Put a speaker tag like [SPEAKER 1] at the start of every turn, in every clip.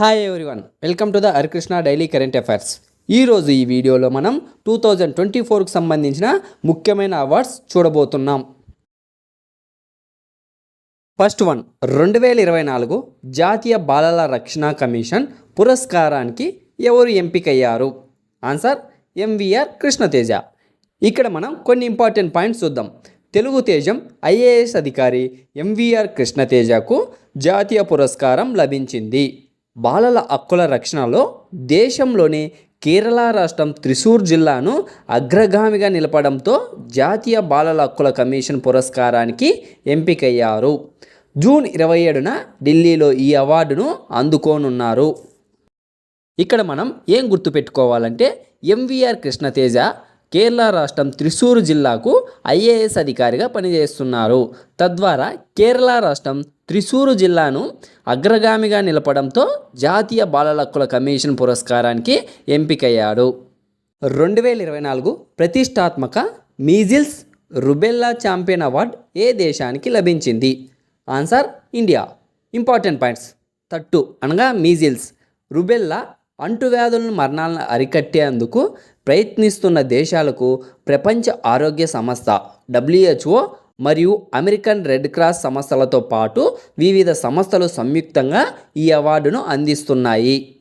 [SPEAKER 1] Hi everyone welcome to the Harikrishna daily current affairs ఈరోజు ఈ వీడియోలో మనం టూ థౌజండ్ ట్వంటీ ఫోర్కి సంబంధించిన ముఖ్యమైన అవార్డ్స్ చూడబోతున్నాం. ఫస్ట్ వన్ రెండు వేల ఇరవై నాలుగు జాతీయ బాలల రక్షణ కమిషన్ పురస్కారానికి ఎవరు ఎంపికయ్యారు? ఆన్సర్ ఎంవిఆర్ కృష్ణతేజ ఇక్కడ మనం కొన్ని ఇంపార్టెంట్ పాయింట్స్ చూద్దాం. తెలుగు తేజం ఐఏఎస్ అధికారి ఎంవిఆర్ కృష్ణతేజకు జాతీయ పురస్కారం లభించింది. బాలల హక్కుల రక్షణలో దేశంలోని కేరళ రాష్ట్రం త్రిశూర్ జిల్లాను అగ్రగామిగా నిలపడంతో జాతీయ బాలల హక్కుల కమిషన్ పురస్కారానికి ఎంపికయ్యారు. జూన్ ఇరవై ఏడున ఢిల్లీలో ఈ అవార్డును అందుకోనున్నారు. ఇక్కడ మనం ఏం గుర్తుపెట్టుకోవాలంటే ఎంవీఆర్ కృష్ణతేజ కేరళ రాష్ట్రం త్రిశూరు జిల్లాకు ఐఏఎస్ అధికారిగా పనిచేస్తున్నారు. తద్వారా కేరళ రాష్ట్రం త్రిశూరు జిల్లాను అగ్రగామిగా నిలపడంతో జాతీయ బాలల హక్కుల కమిషన్ పురస్కారానికి ఎంపికయ్యాడు. రెండు వేల ఇరవై నాలుగు ప్రతిష్టాత్మక మీజిల్స్ రుబెల్లా ఛాంపియన్ అవార్డ్ ఏ దేశానికి లభించింది? Answer India. Important points. తట్టు అనగా మీజిల్స్. రుబెల్లా అంటువ్యాధులను మరణాలను అరికట్టేందుకు ప్రయత్నిస్తున్న దేశాలకు ప్రపంచ ఆరోగ్య సంస్థ డబ్ల్యూహెచ్ఓ మరియు అమెరికన్ రెడ్ క్రాస్ సంస్థలతో పాటు వివిధ సంస్థలు సంయుక్తంగా ఈ అవార్డును అందిస్తున్నాయి.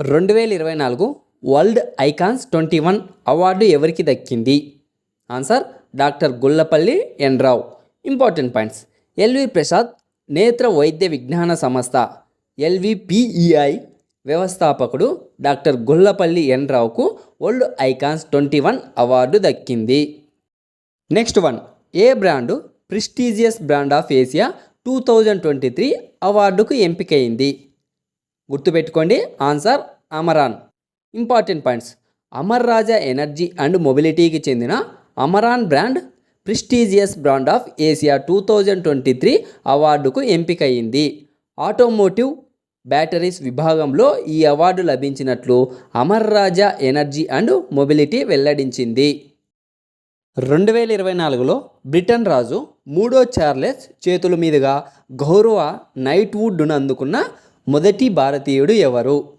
[SPEAKER 1] రెండు వేల ఇరవై నాలుగు world icons twenty one award ఎవరికి దక్కింది? Answer doctor Gullapalli N. Rao. Important points. LV Prasad నేత్ర వైద్య విజ్ఞాన సంస్థ ఎల్విపిఈఐ వ్యవస్థాపకుడు డాక్టర్ గుల్లపల్లి ఎన్ రావుకు world icons twenty one award దక్కింది. Next one a brand prestigious brand of Asia two thousand twenty three అవార్డుకు ఎంపికయింది గుర్తుపెట్టుకోండి answer Amaron. Important points Amar Raja energy and మొబిలిటీకి చెందిన Amaron brand prestigious brand of Asia two thousand twenty three అవార్డుకు ఎంపికయింది automotive batteries విభాగంలో ఈ award లభించినట్లు Amar Raja energy and mobility వెల్లడించింది. రెండు వేల ఇరవై నాలుగులో బ్రిటన్ రాజు మూడో చార్లెస్ చేతుల మీదుగా గౌరవ నైట్వుడ్ను అందుకున్న మొదటి భారతీయుడు ఎవరు?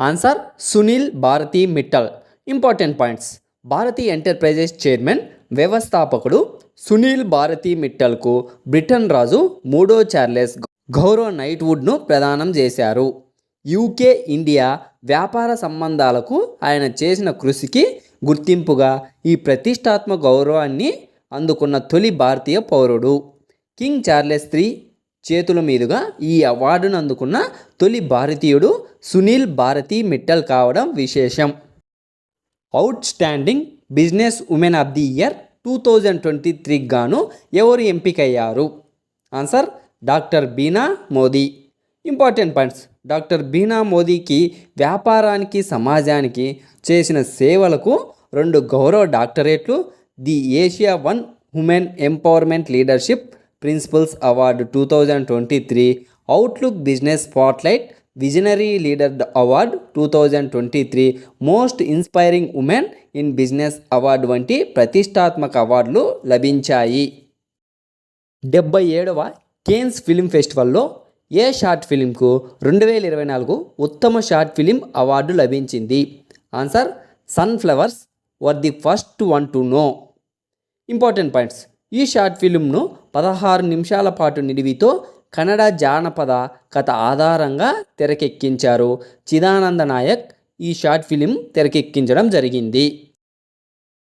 [SPEAKER 1] Answer Sunil Bharti Mittal. Important points. Bharti enterprises chairman వ్యవస్థాపకుడు సునీల్ భారతీ మిట్టల్కు బ్రిటన్ రాజు మూడో చార్లెస్ గౌరవ నైట్వుడ్ను ప్రదానం చేశారు. యూకే ఇండియా వ్యాపార సంబంధాలకు ఆయన చేసిన కృషికి గుర్తింపుగా ఈ ప్రతిష్టాత్మక గౌరవాన్ని అందుకున్న తొలి భారతీయ పౌరుడు. కింగ్ చార్లెస్ త్రీ చేతుల మీదుగా ఈ అవార్డును అందుకున్న తొలి భారతీయుడు సునీల్ భారతీ మిట్టల్ కావడం విశేషం. Outstanding business woman of the year two thousand twenty త్రీకి గాను ఎవరు ఎంపికయ్యారు? Answer doctor Beena Modi. Important points. Doctor Beena మోదీకి వ్యాపారానికి సమాజానికి చేసిన సేవలకు రెండు గౌరవ డాక్టరేట్లు the Asia one women empowerment leadership principles award two thousand twenty three outlook business spotlight visionary leader award two thousand twenty three most inspiring women in business award వంటి ప్రతిష్టాత్మక అవార్డులు లభించాయి. డెబ్బై ఏడవ కేన్స్ ఫిలిం ఫెస్టివల్లో ఏ షార్ట్ ఫిలింకు రెండు వేల ఇరవై నాలుగు ఉత్తమ షార్ట్ ఫిలిం అవార్డు లభించింది? Answer sunflowers were the first one to know. Important points. ఈ షార్ట్ ఫిలింను పదహారు నిమిషాల పాటు నిడివితో కన్నడ జానపద కథ ఆధారంగా తెరకెక్కించారు. చిదానంద నాయక్ ఈ షార్ట్ ఫిలిం తెరకెక్కించడం జరిగింది.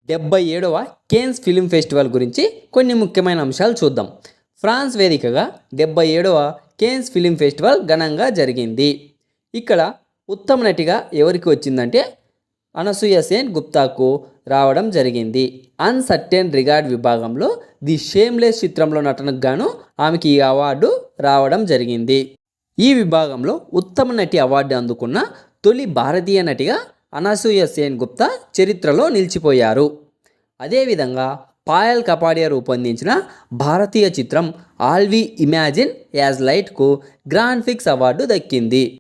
[SPEAKER 1] డెబ్బై ఏడవ కేన్స్ ఫిలిం ఫెస్టివల్ గురించి కొన్ని ముఖ్యమైన అంశాలు చూద్దాం. ఫ్రాన్స్ వేదికగా డెబ్బై ఏడవ కేన్స్ ఫిలిం ఫెస్టివల్ ఘనంగా జరిగింది. ఇక్కడ ఉత్తమ నటిగా ఎవరికి వచ్చిందంటే అనసూయ సేన్ గుప్తాకు రావడం జరిగింది. అన్సర్టెన్ రిగార్డ్ విభాగంలో ది షేమ్లెస్ చిత్రంలో నటనకు గాను ఆమెకి ఈ అవార్డు రావడం జరిగింది. ఈ విభాగంలో ఉత్తమ నటి అవార్డు అందుకున్న తొలి భారతీయ నటిగా అనసూయ సేన్ గుప్తా చరిత్రలో నిలిచిపోయారు. అదేవిధంగా పాయల్ కపాడియా రూపొందించిన భారతీయ చిత్రం ఆల్వి ఇమాజిన్ యాజ్ లైట్కు గ్రాండ్ ఫిక్స్ అవార్డు దక్కింది.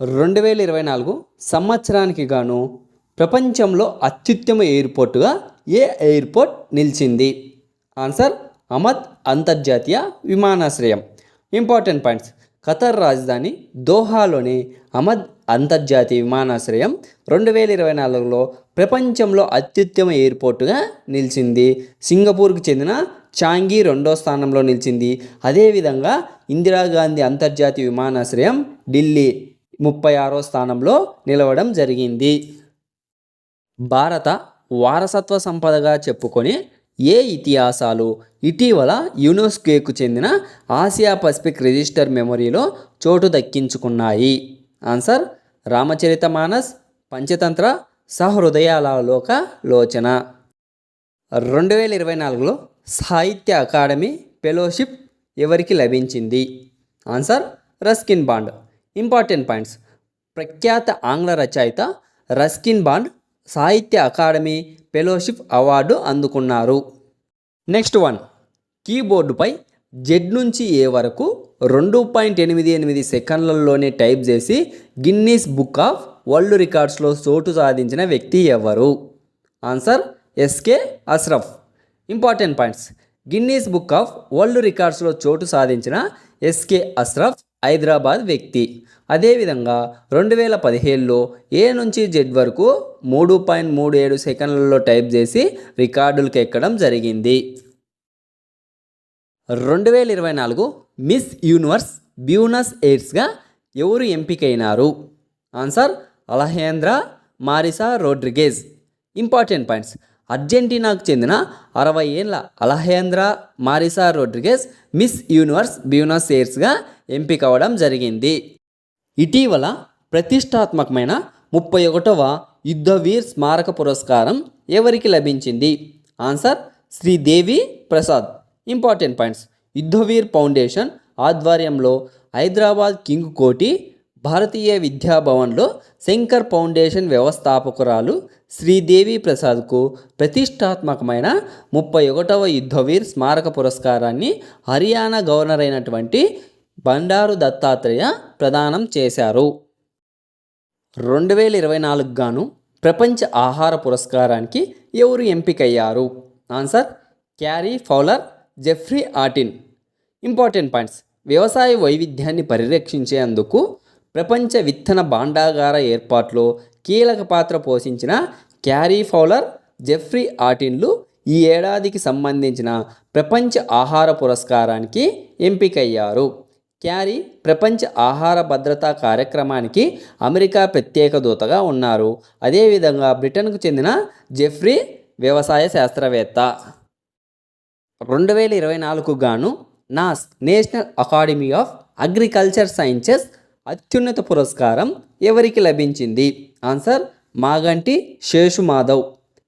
[SPEAKER 1] రెండు వేల ఇరవై నాలుగు సంవత్సరానికి గాను ప్రపంచంలో అత్యుత్తమ ఎయిర్పోర్టుగా ఏ ఎయిర్పోర్ట్ నిలిచింది? ఆన్సర్ అమద్ అంతర్జాతీయ విమానాశ్రయం. Important points. ఖతర్ రాజధాని దోహాలోని అమద్ అంతర్జాతీయ విమానాశ్రయం రెండు వేల ఇరవై నాలుగులో ప్రపంచంలో అత్యుత్తమ ఎయిర్పోర్టుగా నిలిచింది. సింగపూర్కు చెందిన చాంగి రెండో స్థానంలో నిలిచింది. అదేవిధంగా ఇందిరాగాంధీ అంతర్జాతీయ విమానాశ్రయం ఢిల్లీ ముప్పై ఆరో స్థానంలో నిలవడం జరిగింది. భారత వారసత్వ సంపదగా చెప్పుకొని ఏ ఇతిహాసాలు? ఇటీవల యునెస్కోకు చెందిన ఆసియా పసిఫిక్ రిజిస్టర్ మెమొరీలో చోటు దక్కించుకున్నాయి. ఆన్సర్ రామచరిత మానస్ పంచతంత్ర సహృదయాలలోక లోచన. రెండు వేల ఇరవై నాలుగులో సాహిత్య అకాడమీ ఫెలోషిప్ ఎవరికి లభించింది? Answer Ruskin Bond. Important points. ప్రఖ్యాత ఆంగ్ల రచయిత Ruskin Bond Sahitya Akademi fellowship award అందుకున్నారు. Next one. కీబోర్డుపై జెడ్ నుంచి ఏ వరకు రెండు పాయింట్ ఎనిమిది ఎనిమిది సెకండ్లలోనే టైప్ చేసి గిన్నీస్ బుక్ ఆఫ్ వరల్డ్ రికార్డ్స్లో చోటు సాధించిన వ్యక్తి ఎవరు? Answer SK Ashraf important points. Guinness book of world రికార్డ్స్లో చోటు సాధించిన ఎస్కే అస్రఫ్ హైదరాబాద్ వ్యక్తి. అదేవిధంగా రెండు వేల పదిహేడులో ఏ నుంచి జెడ్ వరకు మూడు పాయింట్ మూడు ఏడు సెకండ్లలో టైప్ చేసి రికార్డులకు ఎక్కడం జరిగింది? రెండు వేల ఇరవై నాలుగు మిస్ యూనివర్స్ బ్యూనస్ ఎయిర్స్గా ఎవరు ఎంపికైనారు? Answer Alejandra Marisa Rodriguez. Important points. అర్జెంటీనాకు చెందిన అరవై ఏళ్ళ Alejandra Marisa Rodriguez miss universe Buenos ఎయిర్స్గా ఎంపిక అవ్వడం జరిగింది. ఇటీవల ప్రతిష్టాత్మకమైన ముప్పై ఒకటవ యుద్ధవీర్ స్మారక పురస్కారం ఎవరికి లభించింది? Answer Sridevi Prasad. Important points. Yudhvir foundation ఆధ్వర్యంలో హైదరాబాద్ కింగ్ కోటి భారతీయ విద్యాభవన్లో శంకర్ ఫౌండేషన్ వ్యవస్థాపకురాలు శ్రీదేవి ప్రసాద్కు ప్రతిష్టాత్మకమైన ముప్పై ఒకటవ యుద్ధవీర్ స్మారక పురస్కారాన్ని హర్యానా గవర్నర్ అయినటువంటి బండారు దత్తాత్రేయ ప్రదానం చేశారు. రెండు వేల ఇరవై నాలుగు గాను ప్రపంచ ఆహార పురస్కారానికి ఎవరు ఎంపికయ్యారు? Answer Cary Fowler Geoffrey Hawtin important points. వ్యవసాయ వైవిధ్యాన్ని పరిరక్షించేందుకు ప్రపంచ విత్తన భాండాగార ఏర్పాట్లో కీలక పాత్ర పోషించిన క్యారీ ఫౌలర్ జెఫ్రీ ఆటిన్లు ఈ ఏడాదికి సంబంధించిన ప్రపంచ ఆహార పురస్కారానికి ఎంపికయ్యారు. క్యారీ ప్రపంచ ఆహార భద్రతా కార్యక్రమానికి అమెరికా ప్రత్యేక దూతగా ఉన్నారు. అదేవిధంగా బ్రిటన్కు చెందిన జెఫ్రీ వ్యవసాయ శాస్త్రవేత్త. రెండు వేల ఇరవై నాలుగు గాను NAAS national academy of agriculture sciences అత్యున్నత పురస్కారం ఎవరికి లభించింది? Answer Maganti Seshu Madhav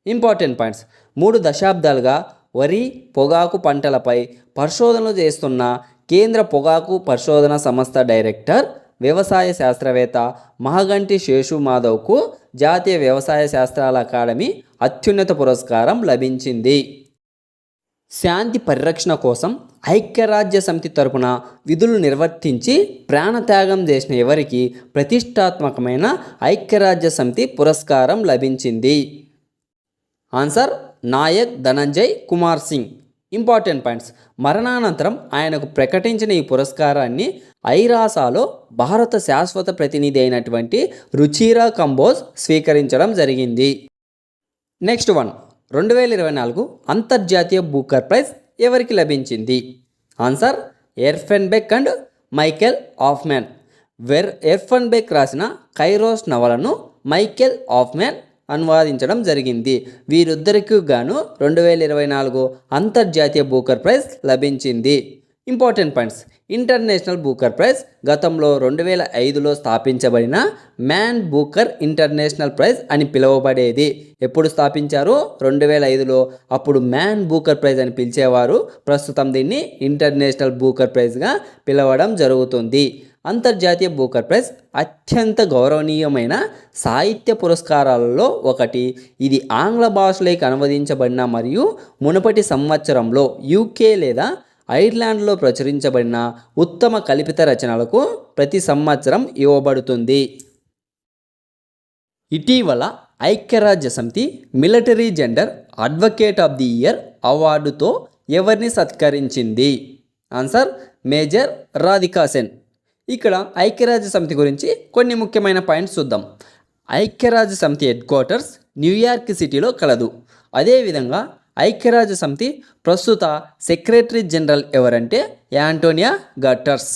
[SPEAKER 1] important points. మూడు దశాబ్దాలుగా వరి పొగాకు పంటలపై పరిశోధనలు చేస్తున్న కేంద్ర పొగాకు పరిశోధన సంస్థ డైరెక్టర్ వ్యవసాయ శాస్త్రవేత్త మహగంటి శేషు మాధవ్కు జాతీయ వ్యవసాయ శాస్త్రాల అకాడమీ అత్యున్నత పురస్కారం లభించింది. శాంతి పరిరక్షణ కోసం ఐక్యరాజ్య సమితి తరపున విధులు నిర్వర్తించి ప్రాణత్యాగం చేసిన ఎవరికి ప్రతిష్టాత్మకమైన ఐక్యరాజ్య సమితి పురస్కారం లభించింది? Answer Naik Dhananjay Kumar Singh. Important points. మరణానంతరం ఆయనకు ప్రకటించిన ఈ పురస్కారాన్ని ఐరాసాలో భారత శాశ్వత ప్రతినిధి అయినటువంటి రుచిరా కంబోజ్ స్వీకరించడం జరిగింది. Next one. రెండు వేల ఇరవై నాలుగు అంతర్జాతీయ బూకర్ ప్రైజ్ ఎవరికి లభించింది? Answer Erpenbeck and Michael Hofmann where Erpenbeck రాసిన కైరోస్ నవలను మైకెల్ ఆఫ్మ్యాన్ అనువాదించడం జరిగింది. వీరిద్దరికి గాను రెండు వేల ఇరవై నాలుగు అంతర్జాతీయ బూకర్ ప్రైజ్ లభించింది. Important points. International Booker prize గతంలో రెండు వేల ఐదులో స్థాపించబడిన మ్యాన్ బూకర్ ఇంటర్నేషనల్ ప్రైజ్ అని పిలువబడేది. ఎప్పుడు స్థాపించారు? రెండు వేల ఐదులో. అప్పుడు మ్యాన్ బూకర్ ప్రైజ్ అని పిలిచేవారు. ప్రస్తుతం దీన్ని ఇంటర్నేషనల్ బూకర్ ప్రైజ్గా పిలవడం జరుగుతుంది. అంతర్జాతీయ బూకర్ ప్రైజ్ అత్యంత గౌరవనీయమైన సాహిత్య పురస్కారాలలో ఒకటి. ఇది ఆంగ్ల భాషలోకి అనువదించబడిన మరియు మునుపటి సంవత్సరంలో యూకే లేదా ఐర్లాండ్లో ప్రచురించబడిన ఉత్తమ కల్పిత రచనలకు ప్రతి సంవత్సరం ఇవ్వబడుతుంది. ఇటీవల ఐక్యరాజ్య సమితి military gender advocate of the year అవార్డుతో ఎవరిని సత్కరించింది? Answer major Radhika Sen. ఇక్కడ ఐక్యరాజ్య సమితి గురించి కొన్ని ముఖ్యమైన పాయింట్స్ చూద్దాం. ఐక్యరాజ్య సమితి హెడ్ క్వార్టర్స్ న్యూయార్క్ సిటీలో కలదు. అదేవిధంగా ఐక్యరాజ్య సమితి ప్రస్తుత సెక్రటరీ జనరల్ ఎవరంటే యాంటోనియా గట్టర్స్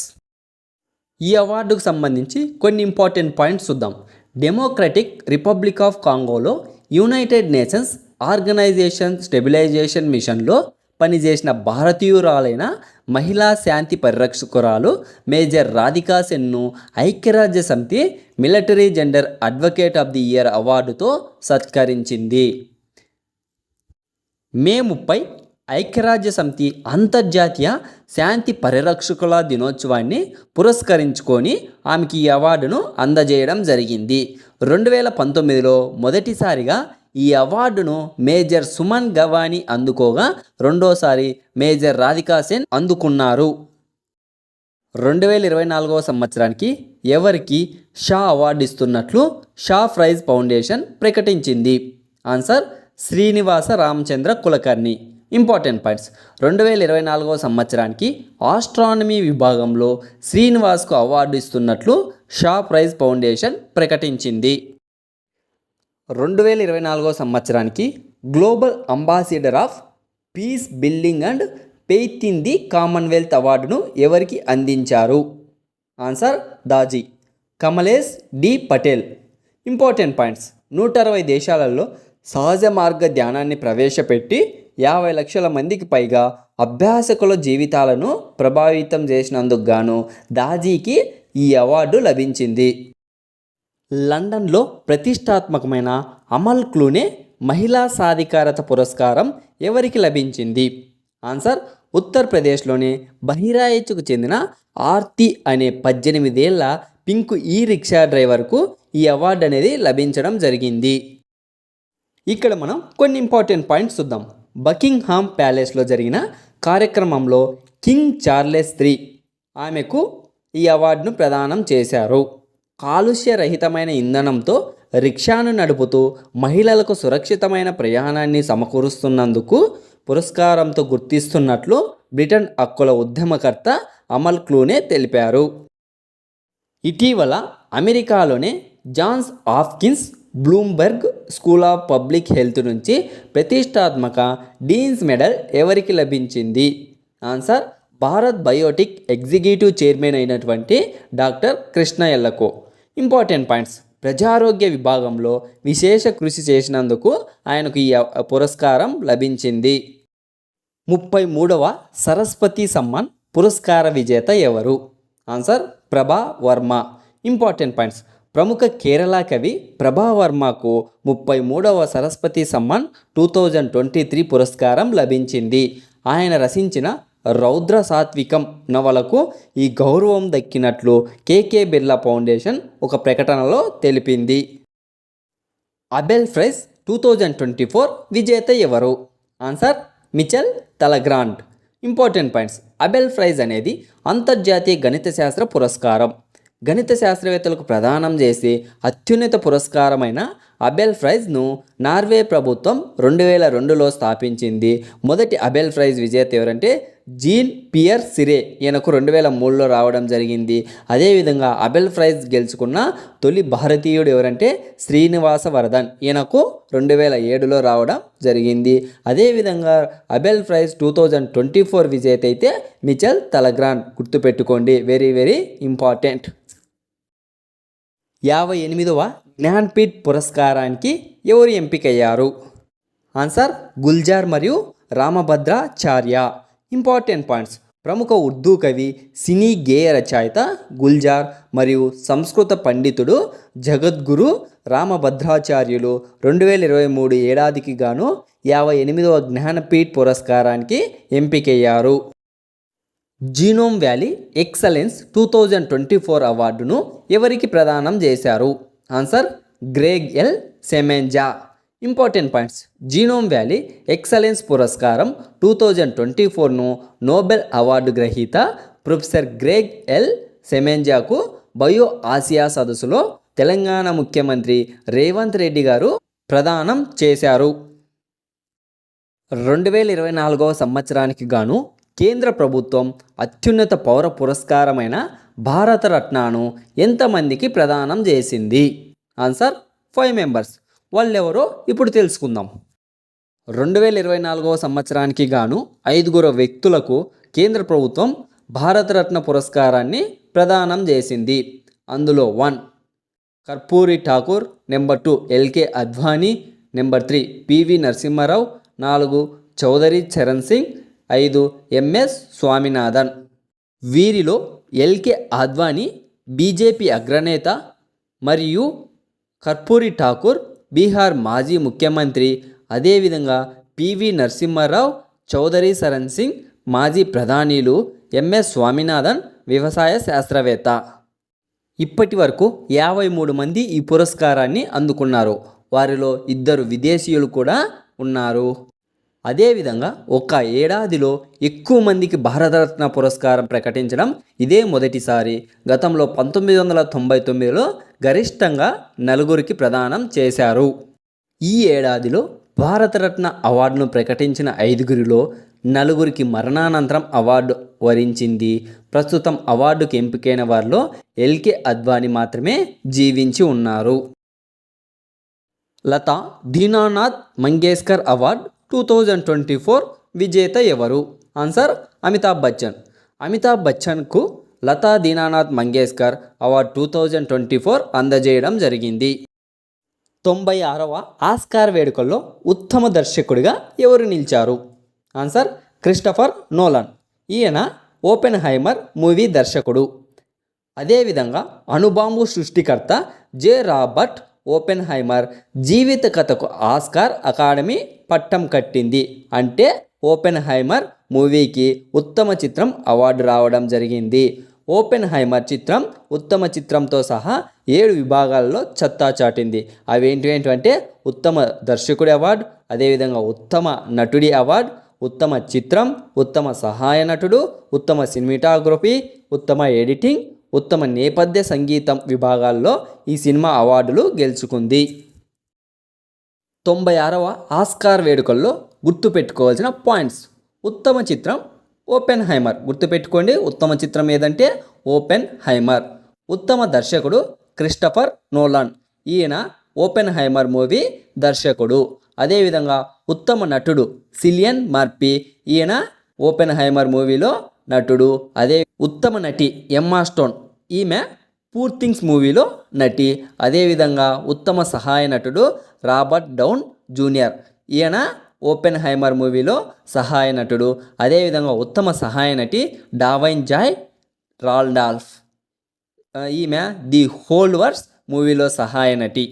[SPEAKER 1] ఈ అవార్డుకు సంబంధించి కొన్ని ఇంపార్టెంట్ పాయింట్స్ చూద్దాం. డెమోక్రటిక్ రిపబ్లిక్ ఆఫ్ కాంగోలో యునైటెడ్ నేషన్స్ ఆర్గనైజేషన్ స్టెబిలైజేషన్ మిషన్లో పనిచేసిన భారతీయురాలైన మహిళా శాంతి పరిరక్షకురాలు మేజర్ రాధికా సెన్ను ఐక్యరాజ్య సమితి military gender advocate of the year అవార్డుతో సత్కరించింది. మే ముప్పై ఐక్యరాజ్య సమితి అంతర్జాతీయ శాంతి పరిరక్షకుల దినోత్సవాన్ని పురస్కరించుకొని ఆమెకి ఈ అవార్డును అందజేయడం జరిగింది. రెండు వేల పంతొమ్మిదిలో మొదటిసారిగా ఈ అవార్డును మేజర్ సుమన్ గవాని అందుకోగా రెండోసారి మేజర్ రాధికా సేన్ అందుకున్నారు. రెండు వేల ఇరవై నాలుగవ సంవత్సరానికి ఎవరికి షా అవార్డు ఇస్తున్నట్లు షా ప్రైజ్ ఫౌండేషన్ ప్రకటించింది. Answer Srinivasa Ramachandra Kulkarni. Important points. రెండు వేల ఇరవై నాలుగవ సంవత్సరానికి ఆస్ట్రానమీ విభాగంలో శ్రీనివాస్కు అవార్డు ఇస్తున్నట్లు షా ప్రైజ్ ఫౌండేషన్ ప్రకటించింది. రెండు వేల ఇరవై నాలుగవ సంవత్సరానికి global ambassador of peace building and faith in the commonwealth అవార్డును ఎవరికి అందించారు? Answer Daaji. Kamlesh D Patel. Important points. నూట అరవై దేశాలలో సహజ మార్గ ధ్యానాన్ని ప్రవేశపెట్టి యాభై లక్షల మందికి పైగా అభ్యాసకుల జీవితాలను ప్రభావితం చేసినందుకు గాను దాజీకి ఈ అవార్డు లభించింది. లండన్లో ప్రతిష్టాత్మకమైన అమల్ క్లూనే మహిళా సాధికారత పురస్కారం ఎవరికి లభించింది? ఆన్సర్ ఉత్తరప్రదేశ్లోని బహిరాయిచ్కు చెందిన ఆర్తి అనే పద్దెనిమిదేళ్ళ పింక్ ఈ రిక్షా డ్రైవర్కు ఈ అవార్డు అనేది లభించడం జరిగింది. ఇక్కడ మనం కొన్ని ఇంపార్టెంట్ పాయింట్స్ చూద్దాం. బకింగ్హామ్ ప్యాలెస్లో జరిగిన కార్యక్రమంలో కింగ్ చార్లెస్ త్రీ ఆమెకు ఈ అవార్డును ప్రదానం చేశారు. కాలుష్య రహితమైన ఇంధనంతో రిక్షాను నడుపుతూ మహిళలకు సురక్షితమైన ప్రయాణాన్ని సమకూరుస్తున్నందుకు పురస్కారంతో గుర్తిస్తున్నట్లు బ్రిటన్ హక్కుల ఉద్యమకర్త అమల్ క్లూనే తెలిపారు. ఇటీవల అమెరికాలోనే Johns Hopkins Bloomberg school of public health నుంచి ప్రతిష్టాత్మక డీన్స్ మెడల్ ఎవరికి లభించింది? Answer Bharat biotech executive chairman అయినటువంటి డాక్టర్ కృష్ణ ఎల్లకో. Important points. ప్రజారోగ్య విభాగంలో విశేష కృషి చేసినందుకు ఆయనకు ఈ పురస్కారం లభించింది. ముప్పై మూడవ సరస్వతి సమ్మాన్ పురస్కార విజేత ఎవరు? ఆన్సర్ ప్రభా వర్మ. Important points. ప్రముఖ కేరళ కవి ప్రభావర్మకు ముప్పై మూడవ Saraswati Samman two thousand twenty three పురస్కారం లభించింది. ఆయన రచించిన రౌద్ర సాత్వికం నవలకు ఈ గౌరవం దక్కినట్లు కేకే బిర్లా ఫౌండేషన్ ఒక ప్రకటనలో తెలిపింది. Abel prize two thousand twenty four విజేత ఎవరు? Answer Michel Talagrand important points. Abel prize అనేది అంతర్జాతీయ గణిత శాస్త్ర పురస్కారం. గణిత శాస్త్రవేత్తలకు ప్రదానం చేసి అత్యున్నత పురస్కారమైన అబెల్ ప్రైజ్ను నార్వే ప్రభుత్వం రెండు వేల రెండులో స్థాపించింది. మొదటి అబెల్ ప్రైజ్ విజేత ఎవరంటే జీన్ పియర్ సిరే ఈయనకు రెండు వేల మూడులో రావడం జరిగింది. అదేవిధంగా అబెల్ ప్రైజ్ గెలుచుకున్న తొలి భారతీయుడు ఎవరంటే శ్రీనివాస వరదన్ ఈయనకు రెండు వేల ఏడులో రావడం జరిగింది. అదేవిధంగా Abel prize two thousand twenty four విజేత అయితే మిచల్ తలగ్రాన్ గుర్తుపెట్టుకోండి. Very very important. యాభై ఎనిమిదవ జ్ఞాన్పీఠ్ పురస్కారానికి ఎవరు ఎంపికయ్యారు? ఆన్సర్ గుల్జార్ మరియు రామభద్రాచార్య. Important points. ప్రముఖ ఉర్దూ కవి సినీ గేయ రచయిత గుల్జార్ మరియు సంస్కృత పండితుడు జగద్గురు రామభద్రాచార్యులు రెండు వేల ఇరవై మూడు ఏడాదికి గాను యాభై ఎనిమిదవ జ్ఞానపీఠ్ పురస్కారానికి ఎంపికయ్యారు. Genome valley excellence two thousand twenty four అవార్డును ఎవరికి ప్రదానం చేశారు? Answer Gregg L Semenza. Important points. Genome valley excellence పురస్కారం టూ థౌజండ్ ట్వంటీ ఫోర్ను నోబెల్ అవార్డు గ్రహీత ప్రొఫెసర్ గ్రేగ్ ఎల్ సెమెంజాకు బయో ఆసియా సదస్సులో తెలంగాణ ముఖ్యమంత్రి రేవంత్ రెడ్డి గారు ప్రదానం చేశారు. రెండు వేల ఇరవై నాలుగవ సంవత్సరానికి గాను కేంద్ర ప్రభుత్వం అత్యున్నత పౌర పురస్కారమైన భారతరత్నాను ఎంతమందికి ప్రదానం చేసింది? Answer five members. వాళ్ళెవరో ఇప్పుడు తెలుసుకుందాం. రెండు వేల ఇరవై నాలుగవ సంవత్సరానికి గాను ఐదుగురు వ్యక్తులకు కేంద్ర ప్రభుత్వం భారతరత్న పురస్కారాన్ని ప్రదానం చేసింది. అందులో one Karpoori Thakur. Number two LK Advani. Number three PV Narasimha Rao. నాలుగు చౌదరి చరణ్ సింగ్. ఐదు ఎంఎస్ స్వామినాథన్. వీరిలో ఎల్కే అద్వానీ బీజేపీ అగ్రనేత మరియు కర్పూరి ఠాకూర్ బీహార్ మాజీ ముఖ్యమంత్రి. అదేవిధంగా పివి నరసింహారావు చౌదరి శరణ్ సింగ్ మాజీ ప్రధానిలు ఎంఎస్ స్వామినాథన్ వ్యవసాయ శాస్త్రవేత్త. ఇప్పటి వరకు యాభై మూడు మంది ఈ పురస్కారాన్ని అందుకున్నారు. వారిలో ఇద్దరు విదేశీయులు కూడా ఉన్నారు. అదేవిధంగా ఒక ఏడాదిలో ఎక్కువ మందికి భారతరత్న పురస్కారం ప్రకటించడం ఇదే మొదటిసారి. గతంలో పంతొమ్మిది వందల తొంభై తొమ్మిదిలో గరిష్టంగా నలుగురికి ప్రదానం చేశారు. ఈ ఏడాదిలో భారతరత్న అవార్డును ప్రకటించిన ఐదుగురిలో నలుగురికి మరణానంతరం అవార్డు వరించింది. ప్రస్తుతం అవార్డుకి ఎంపికైన వారిలో ఎల్కే అద్వానీ మాత్రమే జీవించి ఉన్నారు. Lata Dinanath Mangeshkar award two thousand twenty four విజేత ఎవరు? Answer Amitabh Bachchan. Amitabh బచ్చన్కు Lata Dinanath Mangeshkar award two thousand twenty four అందజేయడం జరిగింది. తొంభై ఆరవ ఆస్కార్ వేడుకల్లో ఉత్తమ దర్శకుడిగా ఎవరు నిలిచారు? Answer Christopher Nolan. ఈయన ఓపెన్ హైమర్ మూవీ దర్శకుడు. అదేవిధంగా అణుబాంబు సృష్టికర్త జే రాబర్ట్ ఓపెన్ హైమర్ జీవిత కథకు ఆస్కార్ అకాడమీ పట్టం కట్టింది. అంటే ఓపెన్ హైమర్ మూవీకి ఉత్తమ చిత్రం అవార్డు రావడం జరిగింది. ఓపెన్ హైమర్ చిత్రం ఉత్తమ చిత్రంతో సహా ఏడు విభాగాల్లో చత్తా చాటింది. అవేంటి ఏంటి ఏంటంటే ఉత్తమ దర్శకుడి అవార్డు అదేవిధంగా ఉత్తమ నటుడి అవార్డు ఉత్తమ చిత్రం ఉత్తమ సహాయ నటుడు ఉత్తమ సినిమాటోగ్రఫీ ఉత్తమ ఎడిటింగ్ ఉత్తమ నేపథ్య సంగీతం విభాగాల్లో ఈ సినిమా అవార్డులు గెలుచుకుంది. తొంభై ఆరవ ఆస్కార్ వేడుకల్లో గుర్తుపెట్టుకోవాల్సిన పాయింట్స్. ఉత్తమ చిత్రం ఓపెన్ హైమర్ గుర్తుపెట్టుకోండి ఉత్తమ చిత్రం ఏదంటే ఓపెన్ హైమర్ ఉత్తమ దర్శకుడు క్రిస్టఫర్ నోలాన్. ఈయన ఓపెన్ హైమర్ మూవీ దర్శకుడు. అదేవిధంగా ఉత్తమ నటుడు సిలియన్ మార్పి ఈయన ఓపెన్ హైమర్ మూవీలో నటుడు అదే ఉత్తమ నటి ఎమ్మా స్టోన్ ఈమె పూర్ థింగ్స్ మూవీలో నటి అదేవిధంగా ఉత్తమ సహాయ నటుడు రాబర్ట్ డౌన్ జూనియర్. ఈయన ఓపెన్ హైమర్ మూవీలో సహాయ నటుడు అదేవిధంగా ఉత్తమ సహాయ నటి డావైన్ జాయ్ రాల్డాల్ఫ్ ఈమె ది హోల్డ్ వర్స్ మూవీలో సహాయ నటి.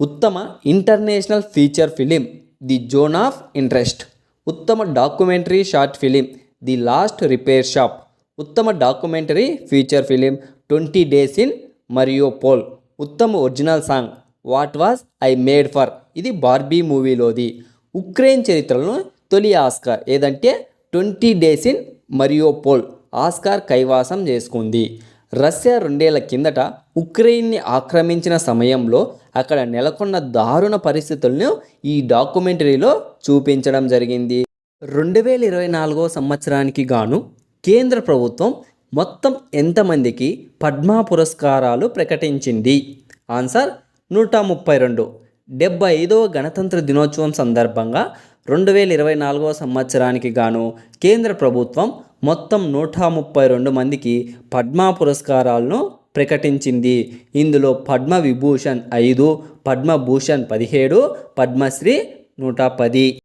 [SPEAKER 1] ఉత్తమ international feature film the zone of interest ఉత్తమ documentary short film the last repair shop. ఉత్తమ documentary feature film twenty days in Mariupol. ఉత్తమ original song. What was I made for? ఇది Barbie మూవీలోది. Ukraine చరిత్రలో తొలి ఆస్కార్ ఏదంటే twenty days in Mariupol. Oscar కైవాసం చేసుకుంది. Russia రెండేళ్ళ కిందట ఉక్రెయిన్ని ఆక్రమించిన సమయంలో అక్కడ నెలకొన్న దారుణ పరిస్థితులను ఈ డాక్యుమెంటరీలో చూపించడం జరిగింది. రెండు వేల ఇరవై నాలుగో సంవత్సరానికి గాను కేంద్ర ప్రభుత్వం మొత్తం ఎంతమందికి పద్మ పురస్కారాలు ప్రకటించింది? ఆన్సర్ నూట ముప్పై రెండు. డెబ్బై ఐదవ గణతంత్ర దినోత్సవం సందర్భంగా రెండు వేల ఇరవై నాలుగవ సంవత్సరానికి గాను కేంద్ర ప్రభుత్వం మొత్తం నూట ముప్పై రెండు మందికి పద్మ పురస్కారాలను ప్రకటించింది. ఇందులో పద్మ విభూషణ్ ఐదు పద్మభూషణ్ పదిహేడు పద్మశ్రీ నూట పది.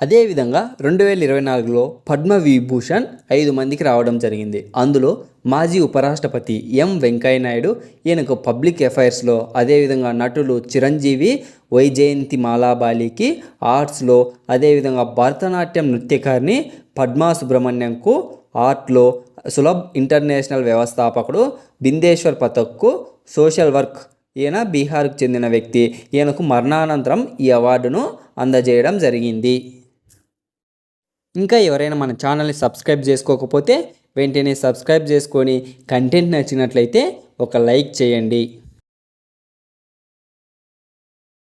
[SPEAKER 1] అదేవిధంగా రెండు వేల ఇరవై నాలుగులో పద్మవిభూషణ్ ఐదు మందికి రావడం జరిగింది. అందులో మాజీ ఉపరాష్ట్రపతి ఎం వెంకయ్యనాయుడు ఈయనకు పబ్లిక్ అఫైర్స్లో అదేవిధంగా నటులు చిరంజీవి వైజయంతి మాలాబాలికి ఆర్ట్స్లో అదేవిధంగా భరతనాట్యం నృత్యకారిణి పద్మా సుబ్రహ్మణ్యంకు ఆర్ట్లో సులభ్ ఇంటర్నేషనల్ వ్యవస్థాపకుడు బిందేశ్వర్ పథక్కు సోషల్ వర్క్ ఈయన బీహార్కు చెందిన వ్యక్తి. ఈయనకు మరణానంతరం ఈ అవార్డును అందజేయడం జరిగింది. ఇంకా ఎవరైనా మన ఛానల్ని సబ్స్క్రైబ్ చేసుకోకపోతే వెంటనే సబ్స్క్రైబ్ చేసుకొని కంటెంట్ నచ్చినట్లయితే ఒక లైక్ చేయండి.